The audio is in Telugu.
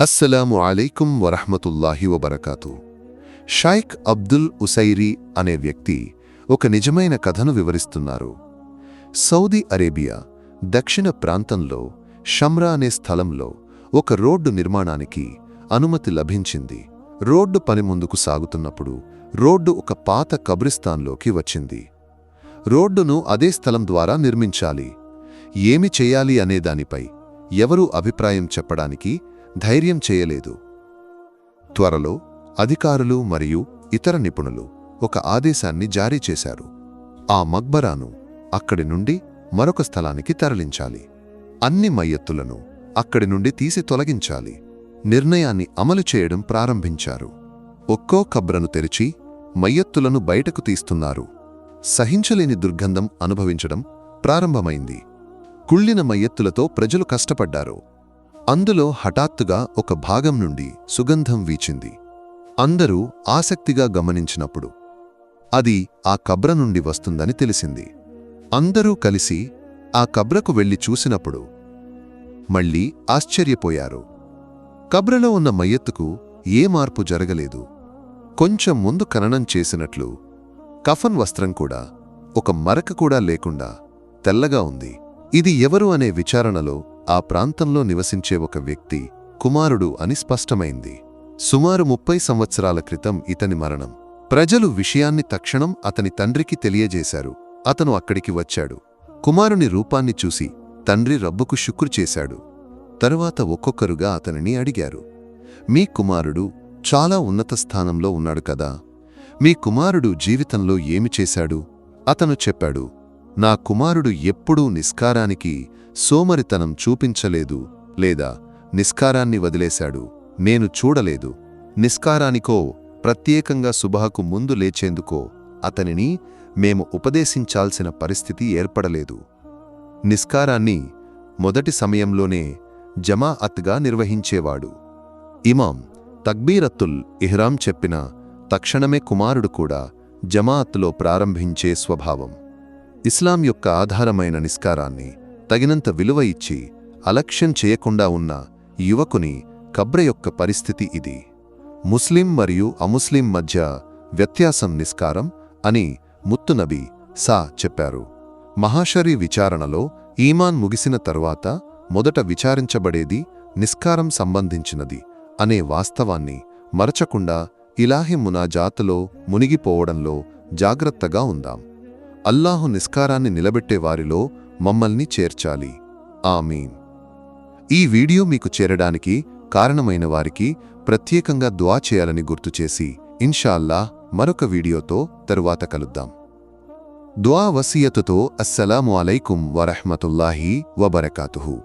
అస్సలాము అలైకుం వరహమతుల్లాహి వబర్కాతు. షైక్ అబ్దుల్ ఉసైరీ అనే వ్యక్తి ఒక నిజమైన కథను వివరిస్తున్నారు. సౌదీ అరేబియా దక్షిణ ప్రాంతంలో షమ్రా అనే స్థలంలో ఒక రోడ్డు నిర్మాణానికి అనుమతి లభించింది. రోడ్డు పని ముందుకు సాగుతున్నప్పుడు రోడ్డు ఒక పాత కబ్రిస్తాన్లోకి వచ్చింది. రోడ్డును అదే స్థలం ద్వారా నిర్మించాలి. ఏమి చేయాలి అనే దానిపై ఎవరూ అభిప్రాయం చెప్పడానికి ధైర్యం చేయలేదు. త్వరలో అధికారులు మరియు ఇతర నిపుణులు ఒక ఆదేశాన్ని జారీ చేశారు. ఆ మక్బరాను అక్కడి నుండి మరొక స్థలానికి తరలించాలి. అన్ని మయ్యత్తులను అక్కడి నుండి తీసి తొలగించాలి. నిర్ణయాన్ని అమలు చేయడం ప్రారంభించారు. ఒక్కో కబ్రను తెరిచి మయ్యత్తులను బయటకు తీస్తున్నారు. సహించలేని దుర్గంధం అనుభవించడం ప్రారంభమైంది. కుళ్ళిన మయ్యత్తులతో ప్రజలు కష్టపడ్డారు. అందులో హఠాత్తుగా ఒక భాగం నుండి సుగంధం వీచింది. అందరూ ఆసక్తిగా గమనించినప్పుడు అది ఆ కబ్ర నుండి వస్తుందని తెలిసింది. అందరూ కలిసి ఆ కబ్రకు వెళ్ళి చూసినప్పుడు మళ్ళీ ఆశ్చర్యపోయారు. కబ్రలో ఉన్న మయ్యత్తుకు ఏ మార్పు జరగలేదు. కొంచెం ముందు ఖననం చేసినట్లు కఫన్ వస్త్రం కూడా ఒక మరక కూడా లేకుండా తెల్లగా ఉంది. ఇది ఎవరు అనే విచారణలో ఆ ప్రాంతంలో నివసించే ఒక వ్యక్తి కుమారుడు అని స్పష్టమైంది. సుమారు ముప్పై సంవత్సరాల క్రితం ఇతని మరణం. ప్రజలు విషయాన్ని తక్షణం అతని తండ్రికి తెలియజేశారు. అతను అక్కడికి వచ్చాడు. కుమారుని రూపాన్ని చూసి తండ్రి రబ్బుకు శుక్రు చేశాడు. తరువాత ఒక్కొక్కరుగా అతనిని అడిగారు. మీ కుమారుడు చాలా ఉన్నత స్థానంలో ఉన్నాడు కదా. మీ కుమారుడు జీవితంలో ఏమి చేశాడు? అతను చెప్పాడు. నా కుమారుడు ఎప్పుడూ నిస్కారానికి సోమరితనం చూపించలేదు లేదా నిస్కారాన్ని వదిలేశాడు. నేను చూడలేదు. నిస్కారానికో ప్రత్యేకంగా సుబహకు ముందు లేచేందుకో అతనిని మేము ఉపదేశించాల్సిన పరిస్థితి ఏర్పడలేదు. నిస్కారాన్ని మొదటి సమయంలోనే జమాఅత్గా నిర్వహించేవాడు. ఇమాం తక్బీరత్తుల్ ఇహ్రాం చెప్పిన తక్షణమే కుమారుడు కూడా జమాఅత్లో ప్రారంభించే స్వభావం. ఇస్లాం యొక్క ఆధారమైన నిస్కారాన్ని తగినంత విలువ ఇచ్చి అలక్ష్యం చేయకుండా ఉన్న యువకుని కబ్ర యొక్క పరిస్థితి ఇది. ముస్లిం మరియు అముస్లిం మధ్య వ్యత్యాసం నిస్కారం అని ముత్తునబి సా చెప్పారు. మహాషరి విచారణలో ఈమాన్ ముగిసిన తరువాత మొదట విచారించబడేది నిస్కారం సంబంధించినది అనే వాస్తవాన్ని మరచకుండా ఇలాహి మునాజాతులో మునిగిపోవడంలో జాగ్రత్తగా ఉందాం. అల్లాహు నిస్కారాన్ని నిలబెట్టే వారిలో మమ్మల్ని చేర్చాలి. ఆమీన్. ఈ వీడియో మీకు చేరడానికి కారణమైన వారికి ప్రత్యేకంగా దువా చేయాలని గుర్తుచేసి ఇన్షాల్లా మరొక వీడియోతో తరువాత కలుద్దాం. దువా వసీయతుతో అస్సలాము అలైకుం వరహ్మతుల్లాహి వబరకాతుహు.